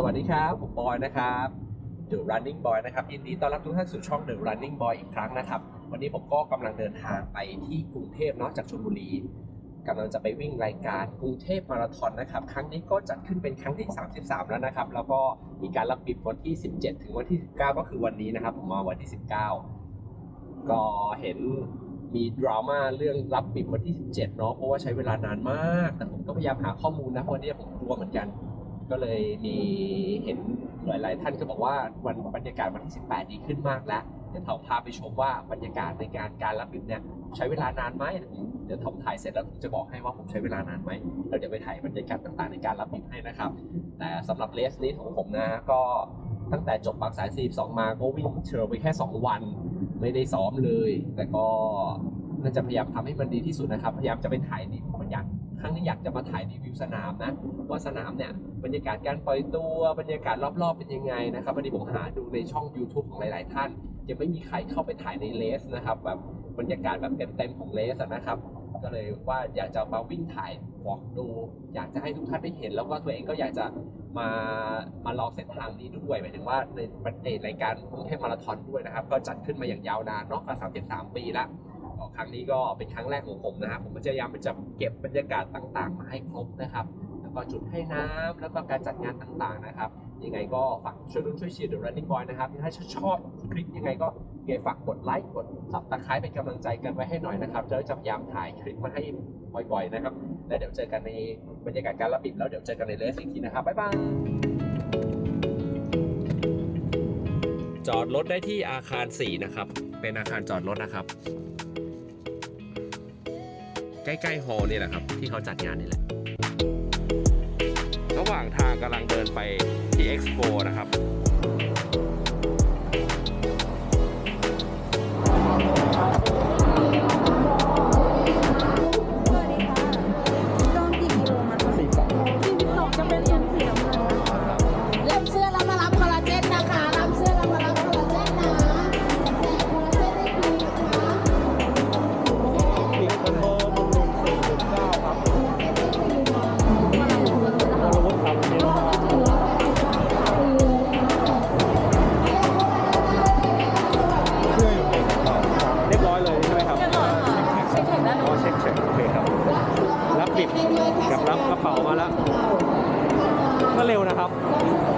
สวัสดีครับ ผมบอยนะครับ The Running Boy นะครับ ยินดีต้อนรับทุกท่านสู่ช่อง The Running Boy อีกครั้งนะครับ วันนี้ผมก็กำลังเดินทางไปที่กรุงเทพเนาะจากชลบุรีกำลังจะไปวิ่งรายการกรุงเทพมาราธอนนะครับ ครั้งนี้ก็จัดขึ้นเป็นครั้งที่ 33 แล้วนะครับ แล้วก็มีการรับปิดวันที่ 17 ถึงวันที่ 19 ก็คือวันนี้นะครับ ผมมาวันที่ 19 ก็เห็นมีดราม่าเรื่องรับปิดวันที่ 17 เนาะ เพราะว่าใช้เวลานานมาก แต่ผมก็พยายามหาข้อมูลนะวันนี้ผมกลัวเหมือนกัน ก็เลยมีเห็นหลายๆท่านก็บอกว่าวันบรรยากาศวันที่ 18 ดีขึ้นมากแล้ว เดี๋ยวเราพาไปชมว่าบรรยากาศในการการรับบิดเนี่ยใช้เวลานานไหมเดี๋ยวผมถ่ายเสร็จแล้วผมจะบอกให้ว่าผมใช้เวลานานไหมแล้วเดี๋ยวไปถ่ายบรรยากาศต่างๆในการรับบิดให้นะครับ แต่สำหรับเลสนี้ของผมนะก็ตั้งแต่จบบางสาย42 มาก็วิ่งเชิญไปแค่ 2 วัน ไม่ได้ซ้อมเลย แต่ก็น่าจะพยายามทำให้มันดีที่สุดนะครับ พยายามจะไปถ่ายนี่มันอยาก ครั้งนี้อยากจะมาถ่ายรีวิวสนามนะว่าสนามเนี่ยบรรยากาศการปล่อยตัวบรรยากาศรอบๆเป็นยังไงนะครับวันนี้ผมหาดูในช่อง YouTube ของหลาย ๆ ท่านยังไม่มีใครเข้าไปถ่ายในเลสนะครับแบบบรรยากาศแบบเต็มๆของเลสนะครับก็เลยว่าอยากจะมาวิ่งถ่ายบอกดู อยากจะให้ทุกท่านได้เห็น แล้วก็ตัวเองก็อยากจะมามาลองเส้นทางนี้ด้วยหมายถึงว่าในประเทศรายการกรุงเทพมาราธอนด้วยนะครับ ก็จัดขึ้นมาอย่างยาวนานเนาะกว่า33ปีละ ครั้งนี้ก็เป็นครั้งแรกของผมนะครับผมก็จะพยายามจะเก็บบรรยากาศต่างๆ มาให้ครบนะครับ แล้วก็จุดให้น้ำแล้วก็การจัดงานต่างๆนะครับยังไงก็ฝากช่วยรุ่นช่วยเชียร์ The Running Boy นะครับถ้าชอบคลิปยังไงก็ยังไงฝากกดไลค์กดซับตะไคร้เป็นกำลังใจกันไว้ให้หน่อยนะครับจะจะพยายามถ่ายคลิปมาให้บ่อยๆนะครับแล้วเดี๋ยวเจอกันในบรรยากาศการรับบิดแล้วเดี๋ยวเจอกันในเลสอีกทีนะครับบ๊ายบายจอดรถได้ที่อาคาร4นะครับเป็นอาคารจอดรถนะครับ ใกล้ๆฮอลล์นี่แหละครับ ที่เขาจัดงานนี่แหละ ระหว่างทางกำลังเดินไปที่เอ็กซ์โปนะครับ กับรับกระเป๋ามาแล้วก็เร็วนะครับ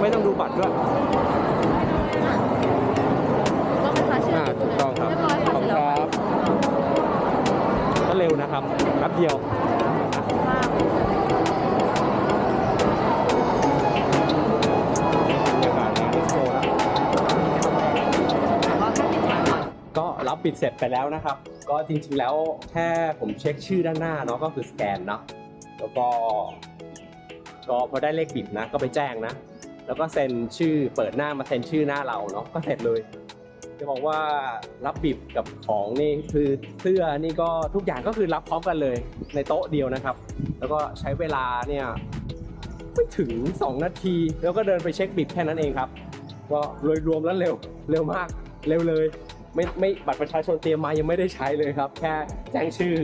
ไม่ต้องดูบัตรด้วยก็เป็นคาเชียอ่าร์ถูกต้องครับเรียบร้อยขค่ะอบเสร็คุจณแล้วครับ ก็เร็วนะครับแป๊บเดียวค่ะบรรยากาศงานเอ็กซ์โปแล้วก็รับปิดเสร็จไปแล้วนะครับ ก็จริงๆแล้วแค่ผมเช็คชื่อด้านหน้าเนาะก็คือสแกนเนาะ แล้วก็ก็พอได้เลขบิดนะ ก็ไปแจ้งนะ แล้วก็เซ็นชื่อเปิดหน้ามาเซ็นชื่อหน้าเราเนาะก็เสร็จเลย จะบอกว่ารับบิบกับของนี่คือเสื้อนี่ก็ทุกอย่างก็คือรับพร้อมกันเลย ในโต๊ะเดียวนะครับ แล้วก็ใช้เวลาเนี่ยไม่ถึง 2 นาที แล้วก็เดินไปเช็คบิบแค่นั้นเองครับก็โดยรวมแล้วเร็วเร็วมากเร็วเลยไม่ไม่บัตรประชาชนเตรียมมายังไม่ได้ใช้เลยครับ แค่แจ้งชื่อ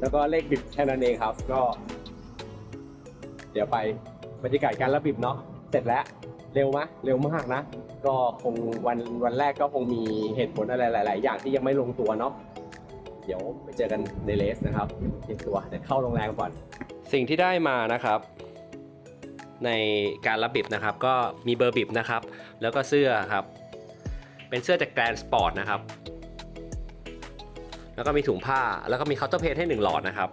แล้วก็เลขบิบแค่นั้นเองครับ ก็ เดี๋ยวไปบรรยากาศการรับบิบเนาะเสร็จแล้วเร็วไหมเร็วมากนะ ก็คงวันวันแรกก็คงมีเหตุผลอะไรหลาย ๆ อย่างที่ยังไม่ลงตัวเนาะเดี๋ยวไปเจอกันในเลสนะครับเตรียมตัวเดี๋ยวเข้าโรงแรมก่อน สิ่งที่ได้มานะครับ ในการรับบิบนะครับ ก็มีเบอร์บิบนะครับ แล้วก็เสื้อครับ เป็นเสื้อจากแกรนสปอร์ตนะครับ แล้วก็มีถุงผ้าแล้วก็มีเคาน์เตอร์เพจให้หนึ่งหลอดนะครับ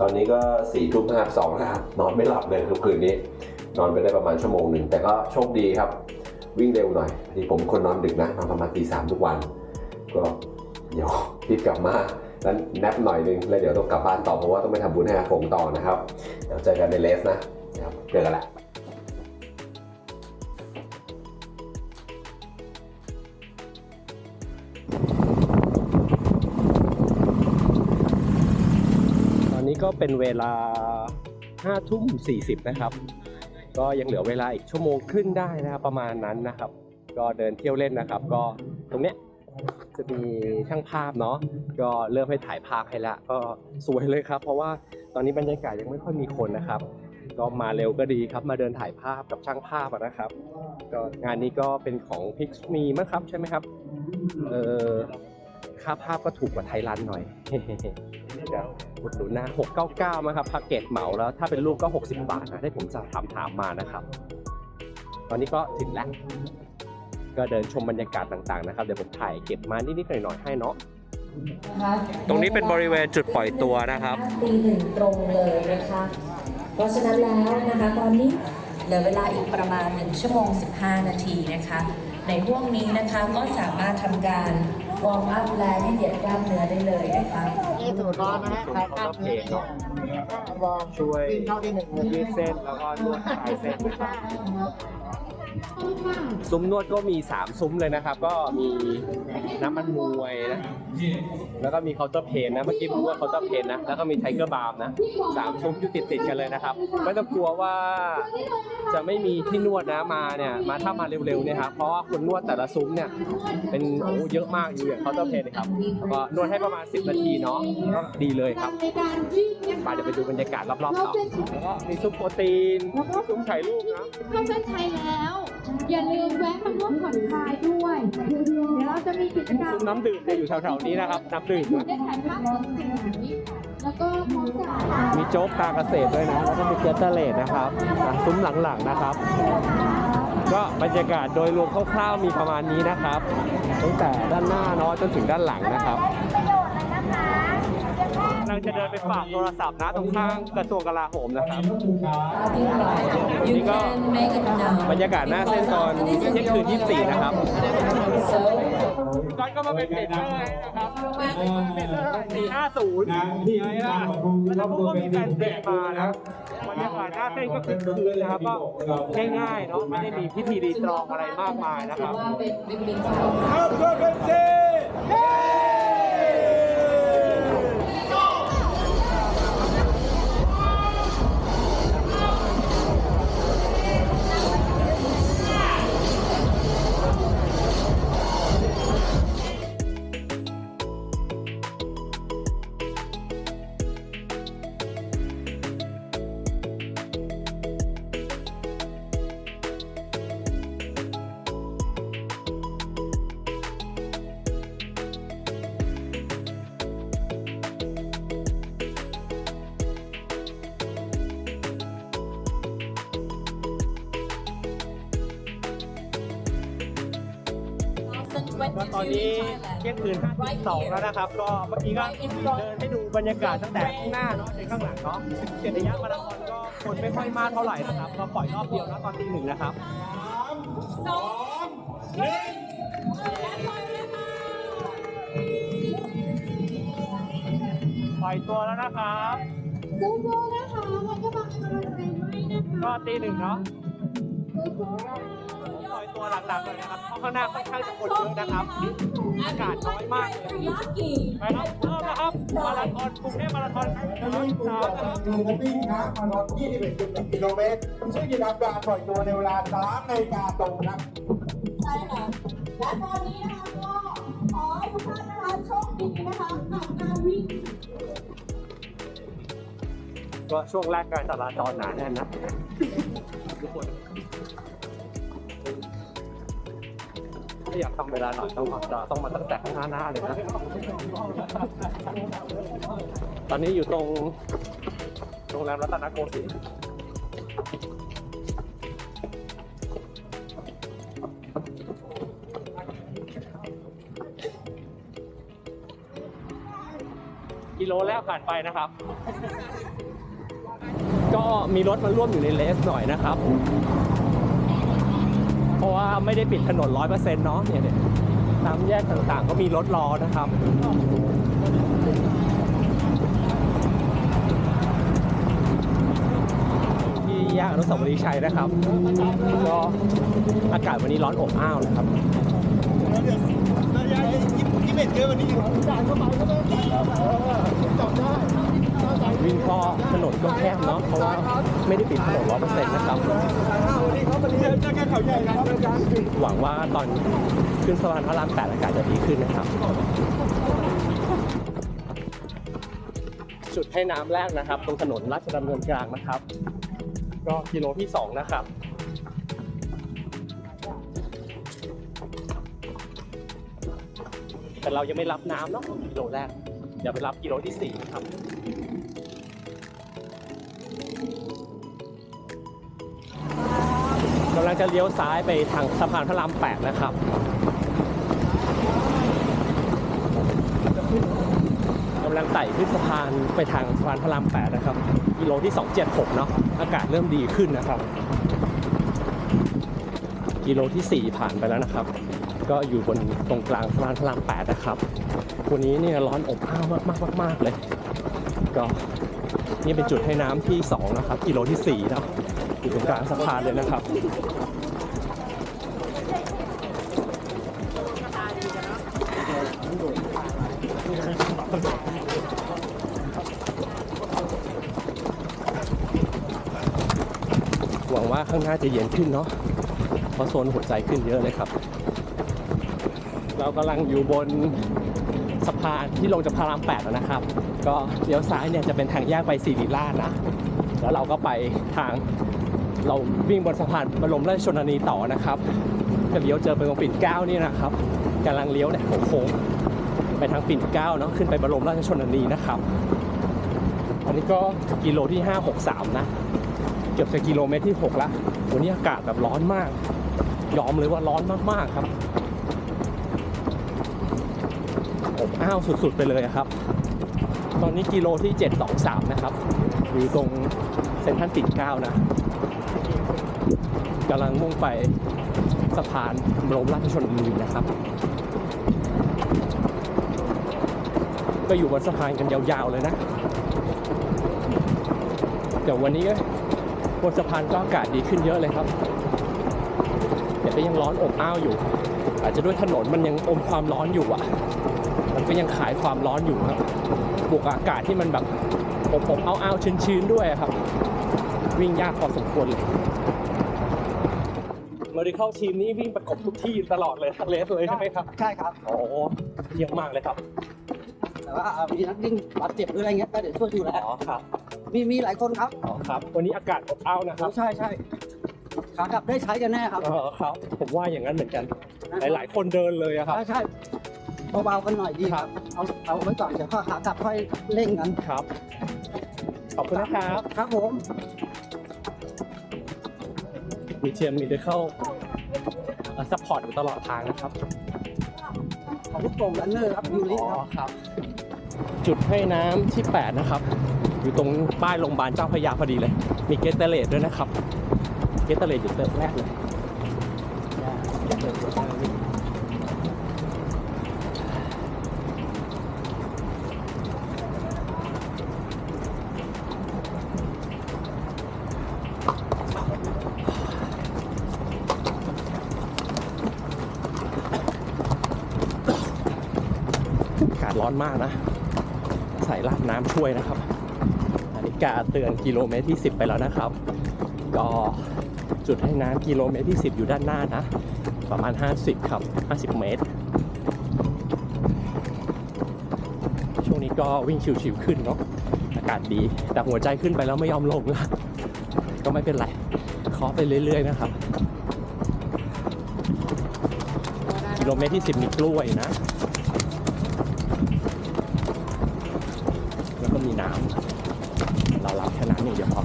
ตอนนี้ก็สี่ทุ่มห้าสองนะครับนอนไม่หลับเลยทุกคืนนี้ นอนไปได้ประมาณชั่วโมงหนึ่งแต่ก็โชคดีครับ วิ่งเร็วหน่อยที่ผมคนนอนดึกนะนอนประมาณตีสามทุกวัน ก็เดี๋ยวรีบกลับมาแล้วแนบหน่อยนึงแล้วเดี๋ยวต้องกลับบ้านต่อเพราะว่าต้องไปทำบุญให้อาคงต่อนะครับเดี๋ยวเจอกันในเลสนะนะครับเจอกันแหละ เป็นเวลา5ทุ่ม40 นะครับ ก็ยังเหลือเวลาอีกชั่วโมงครึ่งได้นะครับประมาณนั้นนะครับ ก็เดินเที่ยวเล่นนะครับ ก็ตรงเนี้ยจะมีช่างภาพเนาะก็เริ่มให้ถ่ายภาพให้ละก็สวยเลยครับ เพราะว่าตอนนี้บรรยากาศยังไม่ค่อยมีคนนะครับ ก็มาเร็วก็ดีครับ มาเดินถ่ายภาพกับช่างภาพนะครับก็งานนี้ก็เป็นของพิกมีมั้งครับใช่ไหมครับเออ ค่าภาพก็ถูกกว่าไทยรันหน่อยเดี๋ยวอุดหนุนนะ 699มั้งครับแพ็กเกจเหมาแล้ว ถ้าเป็นรูปก็ 60 บาทนะที่ผมจะถามถามมานะครับ ตอนนี้ก็ถึงแล้ว ก็เดินชมบรรยากาศต่างๆนะครับ เดี๋ยวผมถ่ายเก็บมานิดๆหน่อยๆให้เนาะตรงนี้เป็นบริเวณจุดปล่อยตัวนะครับตีหนึ่งตรงเลยนะคะ เพราะฉะนั้นแล้วนะคะ ตอนนี้เหลือเวลาอีกประมาณ 1 ชั่วโมง 15 นาทีนะคะ ในห่วงนี้นะคะก็สามารถทำการ วอร์มอัพและยืดเหยียดกล้ามเนื้อได้เลยนะคะนี่สูตรร้อนนะฮะคลายกล้ามเนื้อเนี่ยวอร์มช่วยวิ่งเข้าที่หนึ่งเลยยืดเส้นแล้วก็นวดคลายเส้นนะครับ ซุ้มนวดก็มี 3 ซุ้มเลยนะครับ ก็มีน้ำมันมวยนะแล้วก็มีเคาน์เตอร์เพนนะเมื่อกี้ผมว่าเคาน์เตอร์เพนนะแล้วก็มีไทเกอร์บาร์มนะสามซุ้มอยู่ติดติดกันเลยนะครับไม่ต้องกลัวว่าจะไม่มีที่นวดนะมาเนี่ยมาถ้ามาเร็วๆเนี่ยครับเพราะว่าคนนวดแต่ละซุ้มเนี่ยเป็นโอ้เยอะมากอยู่อย่างเคาน์เตอร์เพนนะครับแล้วก็นวดให้ประมาณ 10 นาทีเนาะก็ดีเลยครับในการวิ่งนะไปเดี๋ยวไปดูบรรยากาศรอบๆต่อแล้วก็มีซุปโปรตีนซุ้มถ่ายรูปนะเข้าเส้นชัยแล้ว อย่าลืมแวะมาร่วมผ่อนคลายด้วย เดี๋ยวเราจะมีกิจกรรมซุ้มน้ำดื่มจะอยู่แถวๆนี้นะครับน้ำดื่มนะได้ถ่ายภาพสวยๆแล้วก็พร้อมกับมีโจ๊กตาเกษตรด้วยนะ แล้วก็มีเกสเตอร์เลดนะครับอะซุ้มหลังๆนะครับ ก็บรรยากาศโดยรวมคร่าวๆมีประมาณนี้นะครับ ตั้งแต่ด้านหน้าเนาะจนถึงด้านหลังนะครับกำลังจะเดินไปฝากโทรศัพท์นะตรงข้างกระทรวงกลาโหมนะครับ You นี่ก็ can make it now บรรยากาศหน้าเส้นตอนเที่ยงคืน24 นะครับ So ก้อนก็มาเป็นเมเจอร์นะครับเมเจอร์สี่ห้าศูนย์ไงล่ะแล้วพวกก็มีแฟนเพลงมานะบรรยากาศหน้าเส้นก็คือคืนนะครับก็ง่ายๆเนาะไม่ได้มีพิธีรีตรองอะไรมากมายนะครับว่าเป็นเป็นเป็นก็ 2 แล้วนะครับ ก็เมื่อกี้ก็เดินให้ดูบรรยากาศตั้งแต่ข้างหน้าเนาะในข้างหลังเนาะเกียรติยะมาราธอนก็คนไม่ค่อยมากเท่าไหร่นะครับ ก็ปล่อยรอบเดียวนะตอนตีหนึ่งนะครับสองหนึ่งปล่อยตัวแล้วนะครับสู้ๆนะคะวันก็บังคับเราไม่นะคะก็ตีหนึ่งเนาะ ตัวหลังๆเลยนะครับเพราะข้างหน้าค่อนข้างจะคนเยอะนะครับ อากาศน้อยมากเลยยอดกี่ไปครับเริ่มแล้วครับ มาราธอนกรุงเทพมาราธอนครั้งที่สามนะครับคือนักวิ่งครับมาราธอน21.1กิโลเมตรซึ่งกีฬาการปล่อยตัวในเวลา3นาฬิกาตรงครับใช่ค่ะและตอนนี้นะคะก็ขอให้ทุกท่านนะคะโชคดีนะคะกับการวิ่งก็ช่วงแรกการจราจรหนาแน่นนะ อยากทำเวลาหน่อยต้องมาต้องมาตั้งแต่หน้าหน้าเลยนะ ตอนนี้อยู่ตรงโรงแรมรัตนโกสินทร์กิโลแรกผ่านไปนะครับ ก็มีรถมาร่วมอยู่ในเลสหน่อยนะครับ เพราะว่าไม่ได้ปิดถนนร้อยเปอร์เซ็นต์เนาะเนี่ยเนี่ยตามแยกต่างๆ ก็มีรถรอนะครับที่แยกอนุสาวรีย์ชัยนะครับ ก็อากาศวันนี้ร้อนอบอ้าวนะครับวิ่ง วิ่งก็ถนนก็แคบเนาะเพราะว่าไม่ได้ปิดถนนร้อยเปอร์เซ็นต์นะครับหวังว่าตอนขึ้นสะพานพระรามแปดอากาศจะดีขึ้นนะครับ จุดให้น้ำแรกนะครับ ตรงถนนราชดำเนินกลางนะครับ ก็กิโลที่สองนะครับแต่เรายังไม่รับน้ำเนาะกิโลแรกเดี๋ยวไปรับกิโลที่สี่นะครับำลังจะเลี้ยวซ้ายไปทางสะพานพระรามแปดนะครับกำลังไต่ขึ้นสะพานไปทางสะพานพระรามแปดนะครับกิโลที่ 276 เนาะอากาศเริ่มดีขึ้นนะครับ กิโลที่ 4 ผ่านไปแล้วนะครับ ก็อยู่บนตรงกลางสะพานพระราม8นะครับ วันนี้เนี่ยร้อนอบอ้าวมากมากมากมากเลย ก็ นี่เป็นจุดให้น้ำที่ 2 นะครับ กิโลที่ 4 นะอยู่ตรงกลางสะพานเลยนะครับหวังว่าข้างหน้าจะเย็นขึ้นเนาะเพราะโซนหัวใจขึ้นเยอะเลยครับ เรากำลังอยู่บน สะพานที่ลงจากพระรามแปดแล้วนะครับ ก็เลี้ยวซ้ายเนี่ยจะเป็นทางแยกไปสิริราชนะ แล้วเราก็ไปทางเราวิ่งบนสะพานบรมราชชนนีต่อนะครับก็เลี้ยวเจอไปตรงปิ่นเก้านี่นะครับกำลังเลี้ยวเนี่ยโค้งไปทางปิ่นเก้าเนาะขึ้นไปบรมราชชนนีนะครับ อันนี้ก็กิโลที่ 563 นะ เกือบจะกิโลเมตรที่ 6 ละวันนี้อากาศแบบร้อนมาก ยอมเลยว่าร้อนมากๆครับ อบอ้าวสุดๆไปเลยครับ ตอนนี้กิโลที่ 723 นะครับ อยู่ตรงเซ็นทรัลปิ่นเก้านะกำลังมุ่งไปสะพานบรมราชชนนีนะครับ ก็อยู่บนสะพานกันยาวๆเลยนะเดี๋ยววันนี้บนสะพานก็อากาศดีขึ้นเยอะเลยครับแต่ก็ยังร้อนอบอ้าวอยู่ อาจจะด้วยถนนมันยังอมความร้อนอยู่อะ ก็ยังขายความร้อนอยู่ครับบวกกับอากาศที่มันแบบอบอบอ้าวอ้าวชื้นชื้นๆด้วยครับ วิ่งยากพอสมควรเลยมาดิเข้าทีมนี้วิ่งประกบทุกที่ตลอดเลยทั้งเลสเลยใช่ไหมครับ ใช่ครับโอ้เยี่ยมมากเลยครับ แต่ว่าอ่ามีนักวิ่งบาดเจ็บหรืออะไรเงี้ยก็เดี๋ยวช่วยดูแลอ๋อครับ มีมีหลายคนครับอ๋อครับ วันนี้อากาศอบอ้าวนะครับ ใช่ใช่ขากลับได้ใช้กันแน่ครับเออครับ ผมว่าอย่างนั้นเหมือนกัน หลายๆคนเดินเลยอะครับ ใช่ใช่ เบาๆกันหน่อยดีครับ เอาเอาไว้ก่อนเดี๋ยวพอขากลับค่อยเร่งกันครับ ขอบคุณนะครับ ครับผม มีเทียมมีเดเข้าซัพพอร์ตอยู่ตลอดทางนะครับ ของลูกโป่งรันเนอร์ครับยูริครับครับ จุดให้น้ำที่ 8 นะครับ อยู่ตรงป้ายโรงพยาบาลเจ้าพระยาพอดีเลย มีเกตเตอร์เลดด้วยนะครับ เกตเตอร์เลดอยู่เติมแรกเลยอากาศ ร้อนมากนะ ใส่ลาดน้ำช่วยนะครับนาฬิกาเตือนกิโลเมตรที่ 10 ไปแล้วนะครับ ก็จุดให้น้ำกิโลเมตรที่ 10 อยู่ด้านหน้านะ ประมาณ 50 ครับ 50 เมตร ช่วงนี้ก็วิ่งชิวๆขึ้นเนาะอากาศดี แต่หัวใจขึ้นไปแล้วไม่ยอมลงละก็ไม่เป็นไรเคาะไปเรื่อยๆนะครับ กิโลเมตรที่ 10 มีกล้วยนะ แล้วก็มีน้ำ เรารับแค่น้ำอย่างเดียวพอ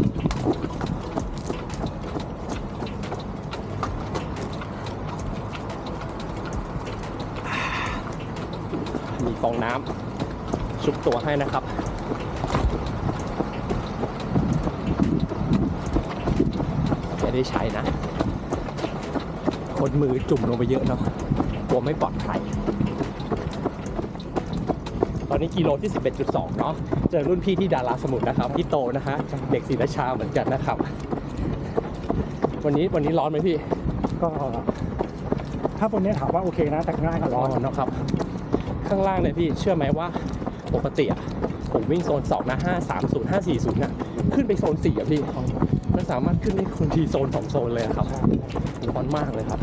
มีฟอ งน้ำชุบตัวให้นะครับจะได้ใช้นะ คนมือจุ่มลงไปเยอะเนาะกลัวไม่ปลอดภัยตอนนี้กิโลที่ 11.2 เนาะเจอรุ่นพี่ที่ดาราสมุทรนะครับพี่โตนะฮะจากเด็กศรีราชาเหมือนกันนะครับ วันนี้วันนี้ร้อนไหมพี่ก็ถ้าบนนี้ถามว่าโอเคนะแต่ข้างล่างก็ร้ร้ออนนเนาะครับ ข้างล่างเนี่ยพี่ เชื่อไหมว่าปกติอะผมวิ่งโซน2นะ5 3 0 5 4 0นะขึ้นไปโซน4อะพี่ มันสามารถขึ้นได้คนทีโซน2โซนเลยอะครับร้อนมากเลยครับ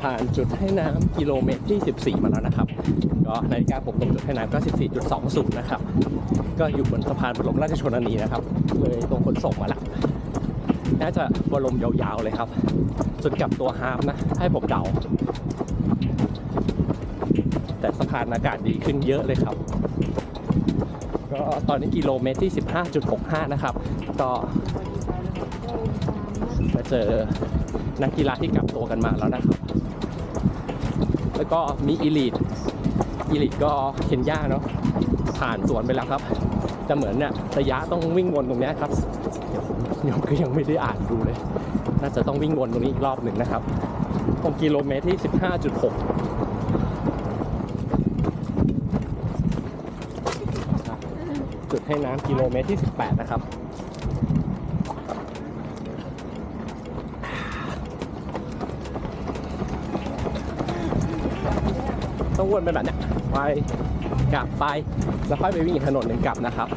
ผ่านจุดให้น้ำกิโลเมตรที่ 14 มาแล้วนะครับ ก็นาฬิกาผมตรงจุดให้น้ำก็ 14.20 นะครับ ก็อยู่บนสะพานบรมราชชนนีนะครับ เลยตรงขนส่งมาละน่าจะบรมยาวๆเลยครับ จนกลับตัวฮาร์ฟนะ ให้ผมเดา แต่สะพานอากาศดีขึ้นเยอะเลยครับ ก็ตอนนี้กิโลเมตรที่ 15.65 นะครับ ก็มาเจอนักกีฬาที่กลับตัวกันมาแล้วนะครับ แล้วก็มีอีลิทอีลิทก็เคนยาเนาะผ่านสวนไปแล้วครับแต่เหมือนเนี่ยระยะต้องวิ่งวนตรงนี้ครับเดี๋ยวผมยังก็ยังไม่ได้อ่านดูเลย น่าจะต้องวิ่งวนตรงนี้อีกรอบหนึ่งนะครับตรงกิโลเมตรที่ 15.6 จุด ให้น้ำกิโลเมตรที่ 18 นะครับ ต้องวนไปแบบเนี้ยไปกลับไป แล้วค่อยไปวิ่งอีกถนนหนึ่งกลับนะครับ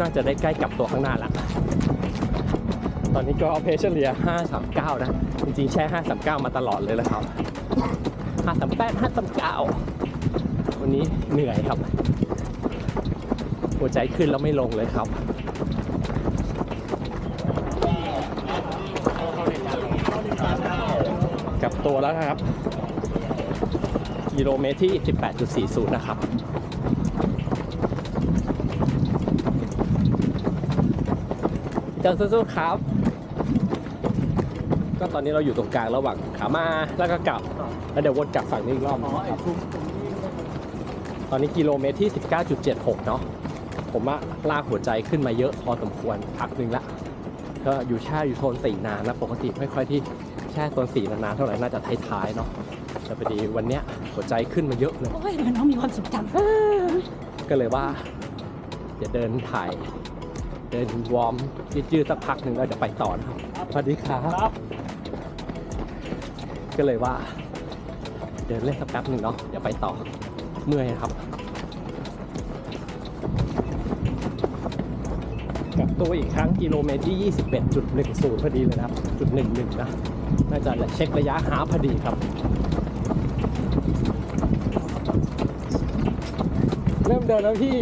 น่าจะได้ใกล้กลับตัวข้างหน้าละตอนนี้ก็เพชเชอรีย539 นะ จริงๆ แช่ 539 มาตลอดเลยแหละครับ538 539 นนี้เหนื่อยครับ หัวใจขึ้นแล้วไม่ลงเลยครับกับตัวแล้วนะครับ กิโลเมตรที่ 18.40 นะครับเจังสู้ๆครับ ก็ตอนนี้เราอยู่ตรงกลางระหว่างขามาแล้วก็กลับ แล้วเดี๋ยววนกลับฝั่งนี้อีกรอบนะครับ ตอนนี้กิโลเมตรที่ 19.76 เนาะผมว่าลากหัวใจขึ้นมาเยอะพอสมควรพักหนึ่งละ ก็อยู่แช่อยู่โซนสี่นานนะปกติไม่ค่อยที่แช่โซนสี่นานๆเท่าไหร่น่าจะท้ายๆเนาะแต่พอดีวันเนี้ยหัวใจขึ้นมาเยอะเลยโอ้ยมันน้องมีความสุขจังก็เลยว่าจะเดินถ่าย เดินวอร์มยืดๆสักพักหนึ่งแล้วเดี๋ยวไปต่อนะครับสวัสดีครับ ก็เลยว่า เดินเล่นสักแป๊บหนึ่งเนาะเดี๋ยวไปต่อ เมื่อยครับกลับตัวอีกครั้งกิโลเมตรที่ 21.10 พอดีเลยนะครับ จุดหนึ่งหนึ่งนะน่าจะเช็คระยะหาพอดีครับ เริ่มเดินแล้วพี่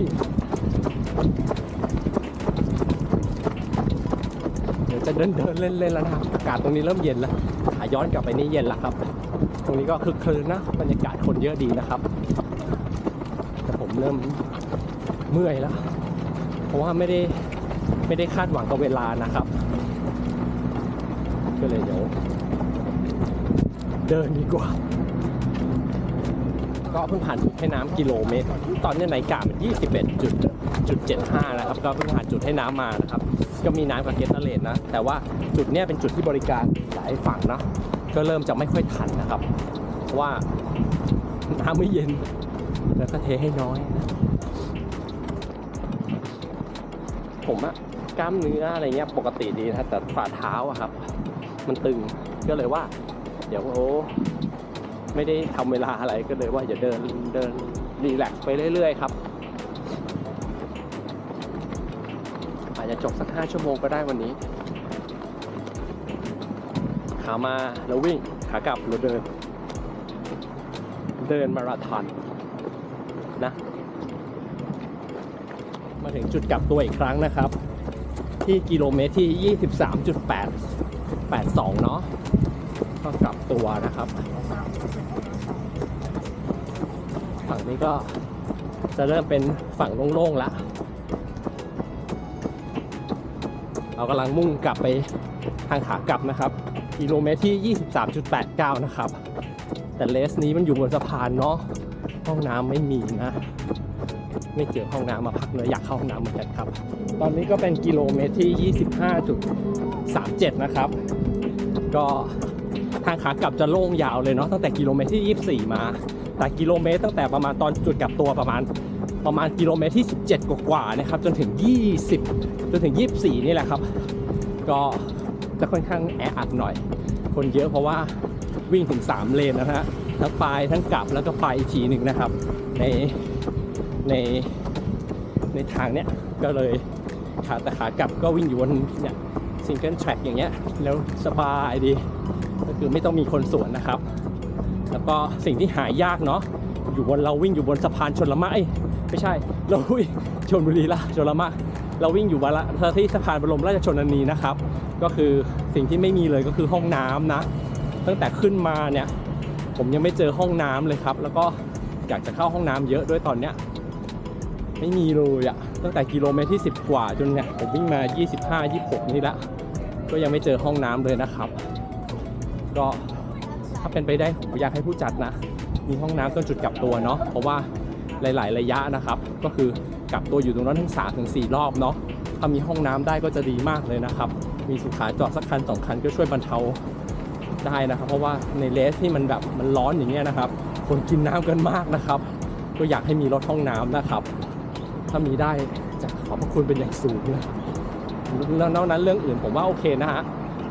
เดี๋ยวจะเดินเดินเล่นเล่นแล้วนะครับอากาศตรงนี้เริ่มเย็นแล้วขาย้อนกลับไปนี่เย็นแล้วครับ ตรงนี้ก็คึกคืนนะบรรยากาศคนเยอะดีนะครับ เริ่มเมื่อยแล้ว เพราะว่าไม่ได้ไม่ได้คาดหวังกับเวลานะครับ ก็เลยเดี๋ยวเดินดีกว่า ก็เพิ่งผ่านจุดให้น้ำกิโลเมตร ตอนนี้ในกามัน21จุดจุด75นะครับ ก็เพิ่งผ่านจุดให้น้ำมานะครับ ก็มีน้ำกับเกตเตอร์เลนนะ แต่ว่าจุดเนี้ยเป็นจุดที่บริการหลายฝั่งนะก็เริ่มจะไม่ค่อยทันนะครับ ว่าน้ำไม่เย็น แล้วก็เทให้น้อยนะผมอะกล้ามเนื้ออะไรเงี้ยปกติดีนะแต่ฝ่าเท้าอะครับ มันตึงก็เลยว่า เดี๋ยวโอ้ไม่ได้ทำเวลาอะไรก็เลยว่าอย่าเดินเดินรีแลกซ์ไปเรื่อยๆครับ อาจจะจบสักห้าชั่วโมงก็ได้วันนี้ ขามาแล้ววิ่งขากลับเราเดิน เดินมาราธอน นะ มาถึงจุดกลับตัวอีกครั้งนะครับ ที่กิโลเมตรที่ 23.8 82 เนาะก็กลับตัวนะครับ ฝั่งนี้ก็จะเริ่มเป็นฝั่งโล่งๆแล้วเรากำลังมุ่งกลับไปทางขากลับนะครับ กิโลเมตรที่ 23.89 นะครับ แต่เลสนี้มันอยู่บนสะพานเนาะ ห้องน้ำไม่มีนะ ไม่เจอห้องน้ำมาพักเลยอยากเข้าห้องน้ำเหมือนกันครับ ตอนนี้ก็เป็นกิโลเมตรที่ 25.37 นะครับ ก็ทางขากลับจะโล่งยาวเลยเนาะตั้งแต่กิโลเมตรที่ 24 มา แต่กิโลเมตรตั้งแต่ประมาณตอนจุดกลับตัวประมาณประมาณกิโลเมตรที่ 17 กว่าๆนะครับ จนถึง 20 จนถึง 24 นี่แหละครับ ก็จะค่อนข้างแออัดหน่อย คนเยอะเพราะว่าวิ่งถึง 3 เลนนะฮะ ทั้งไปทั้งกลับแล้วก็ไปอีกทีหนึ่งนะครับ ในในในทางเนี้ยก็เลยขาแต่ขากลับก็วิ่งอยู่บนเนี่ยซิงเกิลแทร็กอย่างเงี้ยแล้วสบายดี ก็คือไม่ต้องมีคนสวนนะครับ แล้วก็สิ่งที่หายากเนาะอยู่บนเราวิ่งอยู่บนสะพานชนละมะเอ้ยไม่ใช่ เราวิ่งชนบุรีละชนละมะเราวิ่งอยู่บนละที่สะพานบรมราชชนนีนะครับ ก็คือสิ่งที่ไม่มีเลยก็คือห้องน้ำนะ ตั้งแต่ขึ้นมาเนี่ย ผมยังไม่เจอห้องน้ำเลยครับ แล้วก็อยากจะเข้าห้องน้ำเยอะด้วยตอนเนี้ยไม่มีเลยอะตั้งแต่กิโลเมตรที่ 10 กว่าจนเนี่ยผมวิ่งมา 25 26 นี่ละ ก็ยังไม่เจอห้องน้ำเลยนะครับ ก็ถ้าเป็นไปได้ผมอยากให้ผู้จัดนะ มีห้องน้ำต้นจุดกลับตัวเนาะเพราะว่าหลาย ๆ ระยะนะครับ ก็คือกลับตัวอยู่ตรงนั้นทั้งสามถึงสี่รอบเนาะถ้ามีห้องน้ำได้ก็จะดีมากเลยนะครับ มีสุขาจอดสักคันสองคันก็ช่วยบรรเทา ได้นะครับ เพราะว่าในเลสที่มันแบบมันร้อนอย่างเงี้ยนะครับ คนกินน้ำกันมากนะครับ ก็อยากให้มีรถห้องน้ำนะครับ ถ้ามีได้จะขอบพระคุณเป็นอย่างสูงเลยแล้วนอกนั้นเรื่องอื่นผมว่าโอเคนะฮะ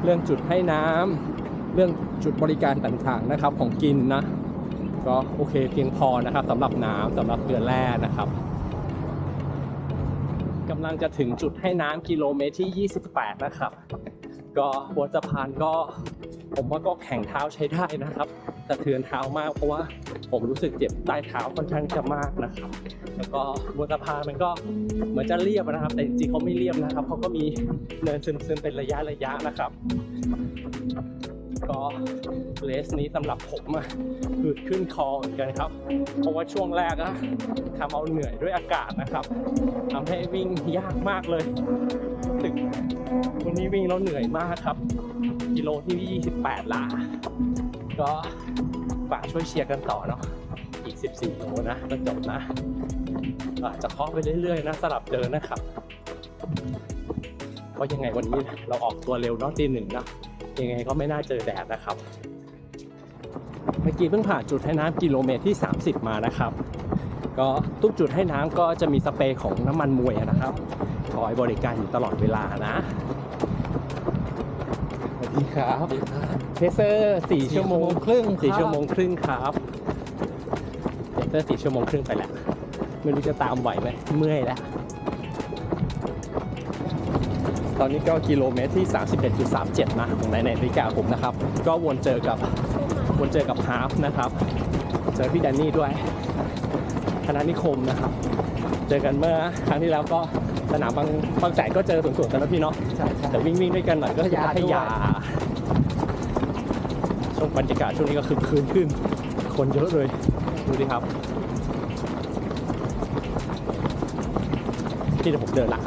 เรื่องจุดให้น้ำเรื่องจุดบริการต่างๆนะครับของกินนะก็โอเคเพียงพอนะครับสำหรับน้ำสำหรับเกลือแร่นะครับกำลังจะถึงจุดให้น้ำกิโลเมตรที่ 28 นะครับ ก็บนสะพานก็ ผมว่าก็แข็งเท้าใช้ได้นะครับสะเทือนเท้ามากเพราะว่าผมรู้สึกเจ็บใต้เท้าค่อนข้างจะมากนะครับ แล้วก็บนสะพานมันก็เหมือนจะเรียบนะครับ แต่จริงๆเขาไม่เรียบนะครับเขาก็มีเนินซึมๆเป็นระยะระยะนะครับ ก็เลสนี้สำหรับผมอะคือขึ้นคอเหมือนกันครับ เพราะว่าช่วงแรกอะทำเอาเหนื่อยด้วยอากาศนะครับทำให้วิ่งยากมากเลย ถึงวันนี้วิ่งแล้วเหนื่อยมากครับ กิโลที่ 28ลา ก็ฝากช่วยเชียร์กันต่อเนาะ อีก 14โลนะก็จบนะก็จะเคาะไปเรื่อยๆนะสลับเดินนะครับ เพราะยังไงวันนี้เราออกตัวเร็วเนาะตีหนึ่งเนาะยังไงก็ไม่น่าเจอแดดนะครับ เมื่อกี้เพิ่งผ่านจุดให้น้ำกิโลเมตรที่ 30 มานะครับ ก็ทุกจุดให้น้ำก็จะมีสเปรย์ของน้ำมันมวยนะครับ คอยบริการอยู่ตลอดเวลานะสวัสดีครับเพเซอร์สี่ชั่วโมงครึ่งสี่ชั่วโมงครึ่งครับเพเซอร์สี่ชั่วโมงครึ่งไปแล้วไม่รู้จะตามไหวไหมเมื่อยแล้ว ตอนนี้ก็กิโลเมตรที่ 31.37 นะของในนาฬิกาผมนะครับ ก็วนเจอกับวนเจอกับฮาร์ฟนะครับ เจอพี่แดนนี่ด้วยธนานิคมนะครับ เจอกันเมื่อครั้งที่แล้วก็ สนามบางบางแสนก็เจอสวนๆกันแล้วพี่เนาะใช่ใช่แต่วิ่งวิ่งๆด้วยกันหน่อยก็คือพัทยาช่วงบรรยากาศช่วงนี้ก็คือคืนขึ้น คนเยอะเลย ดูดิครับที่เดี๋ยวผมเดินละ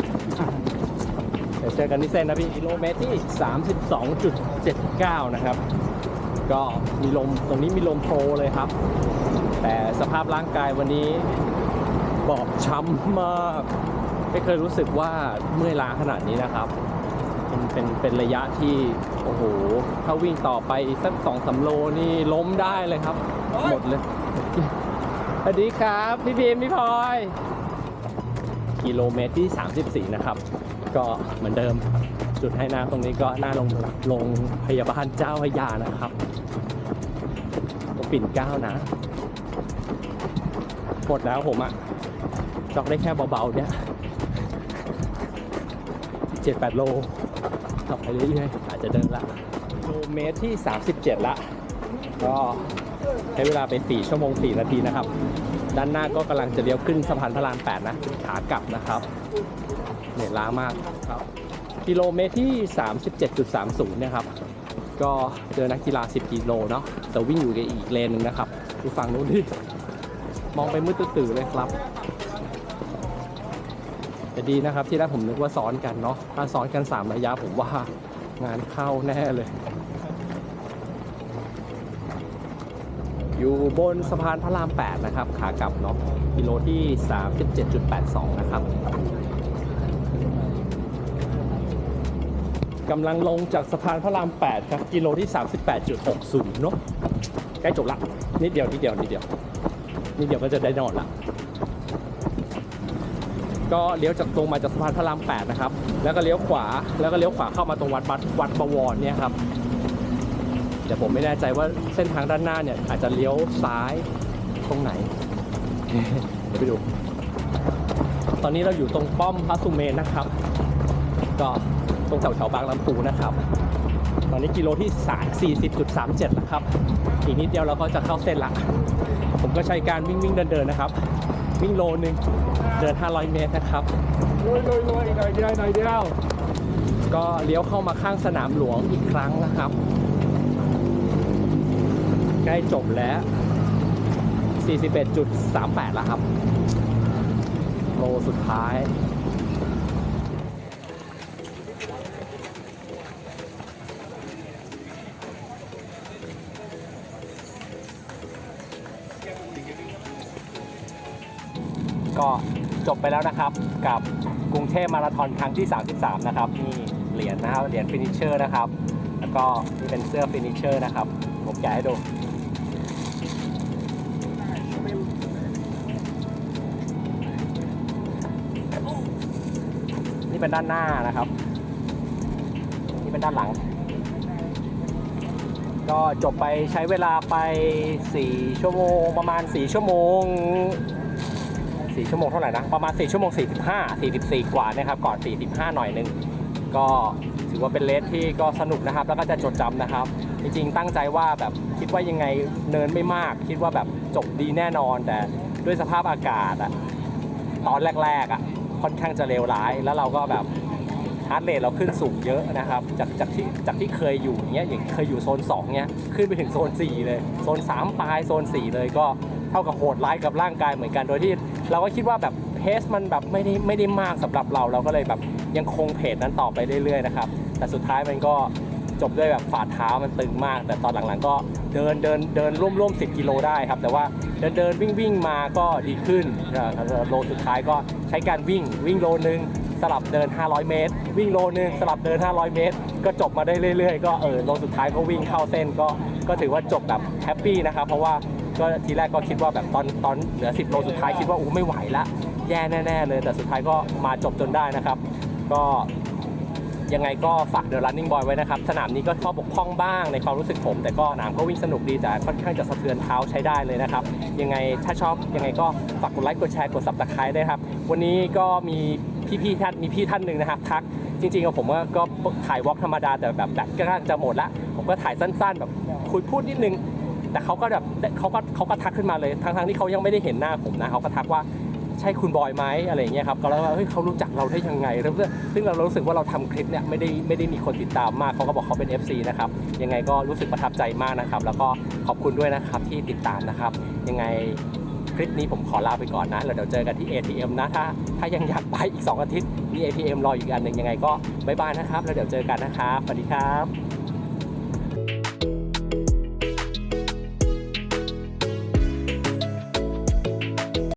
เดี๋ยวเจอกันที่เส้นนะพี่กิโลเมตรที่ 32.79 นะครับ ก็มีลมตรงนี้มีลมโพรเลยครับ แต่สภาพร่างกายวันนี้บอบช้ำมาก ไม่เคยรู้สึกว่าเมื่อยล้าขนาดนี้นะครับเป็นเป็นเป็นระยะที่โอ้โหถ้าวิ่งต่อไปสักสองสามโลนี่ล้มได้เลยครับ หมดเลยสวัสดีครับ พี่บีมพี่พลอย กิโลเมตรที่ 34 นะครับ ก็เหมือนเดิมจุดให้น้ำตรงนี้ก็หน้าโรงโรงพยาบาลเจ้าพยานะครับตรงปิ่นเก้านะหมดแล้วผมอะจอกได้แค่เบาๆเนี่ย เจ็ดแปดโลต่อไปเรื่อยๆ อาจจะเดินละกิโลเมตรที่ 37 ละ ก็ใช้เวลาไป 4 ชั่วโมง 4 นาทีนะครับ ด้านหน้าก็กำลังจะเลี้ยวขึ้นสะพานพระราม 8 นะ ขากลับนะครับเหนื่อยล้ามากครับ กิโลเมตรที่ 37.30 เนี่ยครับ ก็เจอนักกีฬา 10 กิโลเนาะแต่วิ่งอยู่ในอีกเลนหนึ่งนะครับ ดูฝั่งนู้นดิมองไปมืดตื้อเลยครับ แต่ดีนะครับที่แรกผมนึกว่าซ้อนกันเนาะถ้าซ้อนกัน 3 ระยะผมว่างานเข้าแน่เลย อยู่บนสะพานพระราม 8 นะครับ ขากลับเนาะกิโลที่ 37.82 นะครับกำลังลงจากสะพานพระราม 8 ครับกิโลที่ 38.60 เนาะใกล้จบละนิดเดียวนิดเดียวนิดเดียวนิดเดียวก็จะได้นอนละ ก็เลี้ยวจากตรงมาจากสะพานพระราม8นะครับ แล้วก็เลี้ยวขวา แล้วก็เลี้ยวขวาเข้ามาตรงวัดวัดวัดบวรเนี่ยครับแต่ผมไม่แน่ใจว่าเส้นทางด้านหน้าเนี่ยอาจจะเลี้ยวซ้ายตรงไหน เดี๋ยวไปดู ตอนนี้เราอยู่ตรงป้อมพระสุเมนนะครับ ก็ตรงแถวแถวบางลำพูนะครับ ตอนนี้กิโลที่3 40.37แล้วครับ อีกนิดเดียวเราก็จะเข้าเส้นละ ผมก็ใช้การวิ่งวิ่งเดินเดินนะครับ วิ่งโลนึง เดิน 500 เมตรนะครับลุยลุยลุยอีกหน่อยเดียวหน่อยเดียวก็เลี้ยวเข้ามาข้างสนามหลวงอีกครั้งนะครับ ใกล้จบแล้ว 41.38 แล้วครับโลสุดท้ายก็ จบไปแล้วนะครับกับกรุงเทพมาราธอนครั้งที่ 33 นะครับนี่เหรียญนะครับเหรียญฟินิชเชอร์นะครับ แล้วก็นี่เป็นเสื้อฟินิชเชอร์นะครับ ผมแกะให้ดูนี่เป็นด้านหน้านะครับ นี่เป็นด้านหลัง ก็จบไปใช้เวลาไป 4 ชั่วโมงประมาณ 4 ชั่วโมง 4 ชั่วโมงเท่าไหร่นะ ประมาณ 4 ชั่วโมง 45 44 กว่านะครับ ก่อน 45 หน่อยหนึง ก็ถือว่าเป็นเลสที่ก็สนุกนะครับ แล้วก็จะจดจำนะครับ จริงๆ ตั้งใจว่าแบบคิดว่ายังไงเนินไม่มาก คิดว่าแบบจบดีแน่นอน แต่ด้วยสภาพอากาศอะตอนแรกๆอะค่อนข้างจะเลวร้าย แล้วเราก็แบบฮาร์ดเรทเราขึ้นสูงเยอะนะครับ จากจากที่จากที่เคยอยู่อย่างเงี้ยอย่างเคยอยู่โซน2เงี้ยขึ้นไปถึงโซน 4 เลย โซน 3 ปลาย โซน 4 เลยก็เท่ากับโหดร้ายกับร่างกายเหมือนกัน โดยที่ เราก็คิดว่าแบบเพสมันแบบไม่ได้ไม่ได้มากสำหรับเราเราก็เลยแบบยังคงเพจนั้นต่อไปเรื่อยๆนะครับแต่สุดท้ายมันก็จบด้วยแบบฝ่าเท้ามันตึงมาก แต่ตอนหลังๆก็เดินเดินเดินร่วมร่วม10กิโลได้ครับแต่ว่าเดินเดินวิ่งวิ่งมาก็ดีขึ้นโลสุดท้ายก็ใช้การวิ่งวิ่งโลนึงสลับเดิน 500 เมตร วิ่งโลนึงสลับเดิน 500 เมตร ก็จบมาได้เรื่อยๆ ก็เออโลสุดท้ายก็วิ่งเข้าเส้นก็ก็ถือว่าจบแบบแฮปปี้นะครับเพราะว่า ก็ทีแรกก็คิดว่าแบบตอนตอนเหลือ 10 โลสุดท้ายคิดว่าอู้ไม่ไหวละแย่แน่ ๆ เลย แต่สุดท้ายก็มาจบจนได้นะครับ ก็ยังไงก็ฝากเดอะ running boy ไว้นะครับ สนามนี้ก็ข้อบกพร่องบ้างในความรู้สึกผม แต่ก็สนามก็วิ่งสนุกดีแต่ค่อนข้างจะสะเทือนเท้าใช้ได้เลยนะครับ ยังไงถ้าชอบยังไงก็ฝากกดไลค์กดแชร์กด subscribe ด้วยครับ วันนี้ก็มีพี่ๆท่านมีพี่ท่านหนึ่งนะครับทักจริงๆกับผมว่าก็ถ่ายวอล์กธรรมดาแต่แบบแบตก็จะหมดละ ผมก็ถ่ายสั้นๆ แบบคุยพูดนิดนึง แต่เขาก็แบบเขาก็เขาก็ทักขึ้นมาเลยทั้งๆที่เขายังไม่ได้เห็นหน้าผมนะเขาก็ทักว่าใช่คุณบอยไหมอะไรอย่างเงี้ยครับก็แล้วเฮ้ยเขารู้จักเราได้ยังไงแล้วซึ่งเรารู้สึกว่าเราทำคลิปเนี่ยไม่ได้ไม่ได้มีคนติดตามมากเขาก็บอกเขาเป็น FC นะครับยังไงก็รู้สึกประทับใจมากนะครับ แล้วก็ขอบคุณด้วยนะครับที่ติดตามนะครับ ยังไงคลิปนี้ผมขอลาไปก่อนนะแล้วเดี๋ยวเจอกันที่ ATM นะถ้าถ้ายังอยากไปอีก 2 อาทิตย์มี ATM รออยู่อันหนึ่งยังไงก็บ๊ายบายนะครับแล้วเดี๋ยวเจอกันนะครับสวัสดีครับ